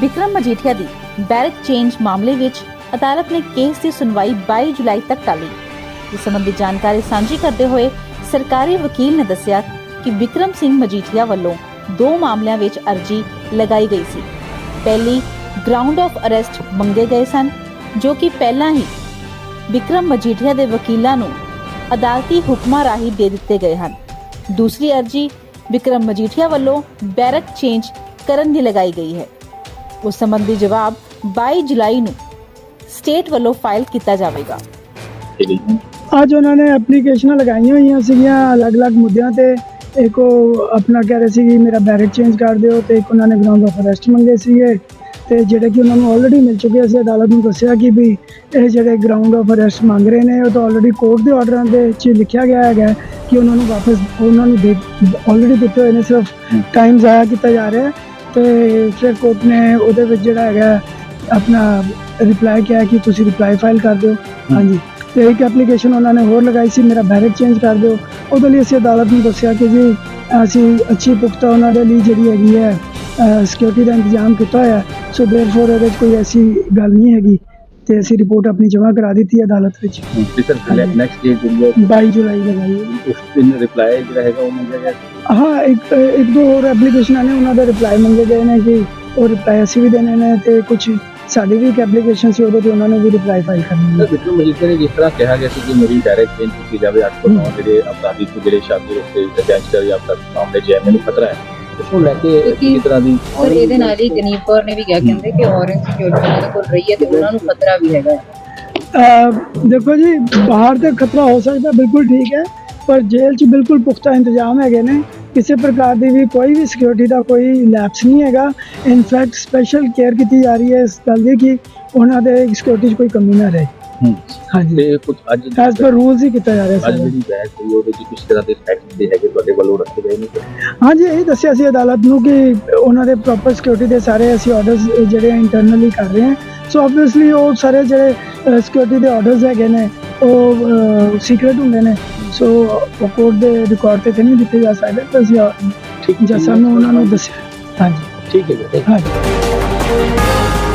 ਵਿਕਰਮ ਮਜੀਠੀਆ ਦੀ barrack change ਮਾਮਲੇ ਵਿੱਚ ਅਦਾਲਤ ਨੇ ਕੇਸ ਦੀ ਸੁਣਵਾਈ 22 ਜੁਲਾਈ ਤੱਕ ਟਾਲੀ। ਇਸ ਸੰਬੰਧੀ ਜਾਣਕਾਰੀ ਸਾਂਝੀ ਕਰਦੇ ਹੋਏ ਸਰਕਾਰੀ ਵਕੀਲ ਨੇ ਦੱਸਿਆ ਕਿ ਵਿਕਰਮ ਸਿੰਘ ਮਜੀਠੀਆ ਵੱਲੋਂ ਦੋ ਮਾਮਲਿਆਂ ਵਿੱਚ ਅਰਜੀ ਲਗਾਈ ਗਈ ਸੀ। ਪਹਿਲੀ ਗਰਾਊਂਡ ਆਫ ਅਰੈਸਟ ਮੰਗੇ ਗਏ ਸਨ, ਜੋ ਕਿ ਪਹਿਲਾਂ ਹੀ ਵਿਕਰਮ ਮਜੀਠੀਆ ਦੇ ਵਕੀਲਾਂ ਨੂੰ ਅਦਾਲਤੀ ਹੁਕਮਾਂ ਰਾਹੀਂ ਦੇ ਦਿੱਤੇ ਗਏ ਹਨ। ਦੂਸਰੀ ਅਰਜੀ ਵਿਕਰਮ ਮਜੀਠੀਆ ਵੱਲੋਂ ਬੈਰਕ ਚੇਂਜ ਕਰਨ ਦੀ ਲਗਾਈ ਗਈ ਹੈ। ਉਸ ਸੰਬੰਧੀ ਜਵਾਬ 22 ਜੁਲਾਈ ਨੂੰ ਸਟੇਟ ਵੱਲੋਂ ਫਾਈਲ ਕੀਤਾ ਜਾਵੇਗਾ। ਅੱਜ ਉਹਨਾਂ ਨੇ ਐਪਲੀਕੇਸ਼ਨਾਂ ਲਗਾਈਆਂ ਹੋਈਆਂ ਸੀਗੀਆਂ ਅਲੱਗ-ਅਲੱਗ ਮੁੱਦਿਆਂ ਤੇ। ਇੱਕ ਉਹ ਆਪਣਾ ਕਹਿ ਰਹੇ ਸੀ ਕਿ ਮੇਰਾ ਬੈਰਕ ਚੇਂਜ ਕਰ ਦਿਓ ਤੇ ਇੱਕ ਉਹਨਾਂ ਨੇ ਗਰਾਊਂਡ ਆਫ ਅਰੈਸਟ ਮੰਗੇ ਸੀਗੇ। ਤੇ ਜਿਹੜੇ ਕਿ ਉਹਨਾਂ ਨੂੰ ਆਲਰੇਡੀ ਮਿਲ ਚੁੱਕੇ ਸੀ ਅਦਾਲਤ ਨੂੰ ਦੱਸਿਆ ਕਿ ਵੀ ਇਹ ਜਿਹੜੇ ਗਰਾਊਂਡ ਆਫ ਅਰੈਸਟ ਮੰਗ ਰਹੇ ਨੇ ਉਹ ਤਾਂ ਆਲਰੇਡੀ ਕੋਰਟ ਦੇ ਆਰਡਰਾਂ ਦੇ ਵਿੱਚ ਲਿਖਿਆ ਗਿਆ ਹੈਗਾ ਕਿ ਉਹਨਾਂ ਨੂੰ ਵਾਪਸ ਉਹਨਾਂ ਨੂੰ ਦੇ ਆਲਰੇਡੀ ਦਿੱਤੇ ਹੋਏ ਨੇ ਸਿਰਫ ਟਾਈਮ ਜ਼ਾਇਆ ਕੀਤਾ ਜਾ ਰਿਹਾ ਹੈ। ਤੇ ਫਿਰ ਕੋਰਟ ਨੇ ਉਹਦੇ ਵਿੱਚ ਜਿਹੜਾ ਹੈਗਾ ਆਪਣਾ ਰਿਪਲਾਈ ਕਿਹਾ ਕਿ ਤੁਸੀਂ ਰਿਪਲਾਈ ਫਾਈਲ ਕਰ ਦਿਓ। ਹਾਂਜੀ। ਤੇ ਇੱਕ ਐਪਲੀਕੇਸ਼ਨ ਉਹਨਾਂ ਨੇ ਹੋਰ ਲਗਾਈ ਸੀ ਮੇਰਾ ਬੈਰਕ ਚੇਂਜ ਕਰ ਦਿਓ। ਉਹਦੇ ਲਈ ਅਸੀਂ ਅਦਾਲਤ ਨੂੰ ਦੱਸਿਆ ਕਿ ਜੀ ਅਸੀਂ ਅੱਛੀ ਪੁਖਤਾ ਉਹਨਾਂ ਦੇ ਲਈ ਜਿਹੜੀ ਹੈਗੀ ਹੈ ਸਿਕਿਉਰਿਟੀ ਦਾ ਇੰਤਜ਼ਾਮ ਕੀਤਾ ਹੋਇਆ ਸੋ ਦੇਅਰਫੋਰ ਇਹਦੇ ਕੋਈ ਐਸੀ ਗੱਲ ਨਹੀਂ ਹੈਗੀ। ਤੇ ਅਸੀਂ ਰਿਪੋਰਟ ਆਪਣੀ ਜਮ੍ਹਾਂ ਕਰਾ ਦਿੱਤੀ ਹੈ ਅਦਾਲਤ ਵਿੱਚ। ਤੇ ਸਰ। ਨੈਕਸਟ ਡੇ ਜਿਹੜੀ ਹੈ 22 ਜੁਲਾਈ ਲਗਾਈ ਹੈ ਉਸ ਦਿਨ ਰਿਪਲਾਈ ਜਿਹੜਾ ਹੈਗਾ ਉਹ ਮੰਗਿਆ ਗਿਆ ਹਾਂ ਇੱਕ ਇੱਕ ਦੋ ਹੋਰ ਐਪਲੀਕੇਸ਼ਨਾਂ ਨੇ ਉਹਨਾਂ ਦਾ ਰਿਪਲਾਈ ਮੰਗੇ ਗਏ ਨੇ ਕਿ ਉਹ ਰਿਪਲਾਈ ਅਸੀਂ ਵੀ ਦੇਣੇ ਨੇ ਤੇ ਕੁਝ ਸਾਡੀ ਵੀ ਇੱਕ ਐਪਲੀਕੇਸ਼ਨ ਸੀ ਉਹਦੇ ਤੇ ਉਹਨਾਂ ਨੇ ਵੀ ਰਿਪਲਾਈ ਫਾਈਲ ਕਰਨੀ ਹੈ। ਵਿਕਰਮ ਮਜੀਠੀਆ ਨੇ ਜਿਸ ਤਰ੍ਹਾਂ ਕਿਹਾ ਗਿਆ ਸੀ ਕਿ ਮੇਰੀ ਡਾਇਰੈਕਟ ਚੇਂਜ ਕੀਤੀ ਜਾਵੇ 8 ਤੋਂ 9 ਜਿਹੜੇ ਅਪਰਾਧੀ ਜਿਹੜੇ ਸ਼ਾਦੀ ਉੱਤੇ ਗੈਂਗਸਟਰ ਜਾਂ ਅਪਰਾਧ ਮਾਮਲੇ 'ਚ ਹੈ ਮੈਨੂੰ ਖਤਰਾ ਹੈ। ਨੂੰ ਲੈ ਕੇ ਕਿਸ ਤਰ੍ਹਾਂ ਦੀ ਔਰ ਇਹਦੇ ਨਾਲ ਹੀ ਕੌਰ ਨੇ ਵੀ ਕਿਹਾ ਕਹਿੰਦੇ ਕਿ ਔਰੰਜ ਸਿਕਿਉਰਿਟੀ ਉਹਨਾਂ ਕੋਲ ਰਹੀ ਹੈ ਤੇ ਉਹਨਾਂ ਨੂੰ ਖਤਰਾ ਵੀ ਹੈਗਾ ਹੈ। ਦੇਖੋ ਜੀ ਬਾਹਰ ਤੇ ਖਤਰਾ ਹੋ ਸਕਦਾ ਬਿਲਕੁਲ ਠੀਕ ਹੈ ਪਰ ਜੇਲ੍ਹ 'ਚ ਬਿਲਕੁਲ ਪੁਖਤਾ ਇੰਤਜ਼ਾਮ ਹੈਗੇ ਨੇ ਕਿਸੇ ਪ੍ਰਕਾਰ ਦੀ ਵੀ ਕੋਈ ਵੀ ਸਿਕਿਉਰਿਟੀ ਦਾ ਕੋਈ ਲੈਪਸ ਨਹੀਂ ਹੈਗਾ ਇਨਫੈਕਟ ਸਪੈਸ਼ਲ ਕੇਅਰ ਕੀਤੀ ਜਾ ਰਹੀ ਹੈ ਇਸ ਗੱਲ ਦੀ ਕਿ ਉਹਨਾਂ ਦੇ ਸਿਕਿਉਰਿਟੀ 'ਚ ਕੋਈ ਕਮੀ ਨਾ ਰਹੇ ਹੂੰ। ਹਾਂਜੀ। ਤੇ ਕੁਝ ਅੱਜ ਐਸ ਪਰ ਰੂਲਸ ਹੀ ਕੀਤਾ ਜਾ ਰਿਹਾ ਅੱਜ ਸਰ। ਜਿਹੜੀ ਬਹਿਸ ਹੋਈ ਉਹਦੇ 'ਚ ਕਿਸ ਤਰ੍ਹਾਂ ਦੇ ਫੈਕਟ ਦੇ ਹੈਗੇ ਤੁਹਾਡੇ ਵੱਲੋਂ ਰੱਖੇ ਗਏ ਨੇ? ਹਾਂਜੀ ਇਹ ਦੱਸਿਆ ਸੀ ਅਦਾਲਤ ਨੂੰ ਕਿ ਉਹਨਾਂ ਦੇ ਪ੍ਰੋਪਰ ਸਿਕਿਉਰਿਟੀ ਦੇ ਸਾਰੇ ਅਸੀਂ ਆਰਡਰਸ ਜਿਹੜੇ ਇੰਟਰਨਲੀ ਕਰ ਰਹੇ ਹਾਂ। ਸੋ ਆਬਵੀਅਸਲੀ ਉਹ ਸਾਰੇ ਜਿਹੜੇ ਸਿਕਿਉਰਿਟੀ ਦੇ ਆਰਡਰਸ ਹੈਗੇ ਨੇ ਉਹ ਸੀਕ੍ਰੀਟ ਹੁੰਦੇ ਨੇ। ਸੋ ਉਹ ਕੋਰਟ ਦੇ ਰਿਕਾਰਡ ਤੇ ਤਾਂ ਨਹੀਂ ਦਿੱਤੇ ਜਾ ਸਕਦੇ ਤਾਂ ਅਸੀਂ ਠੀਕ ਜਦ ਸਾਨੂੰ ਉਹਨਾਂ ਨੂੰ ਦੱਸਿਆ। ਹਾਂਜੀ। ਠੀਕ ਹੈ ਜੀ। ਹਾਂਜੀ।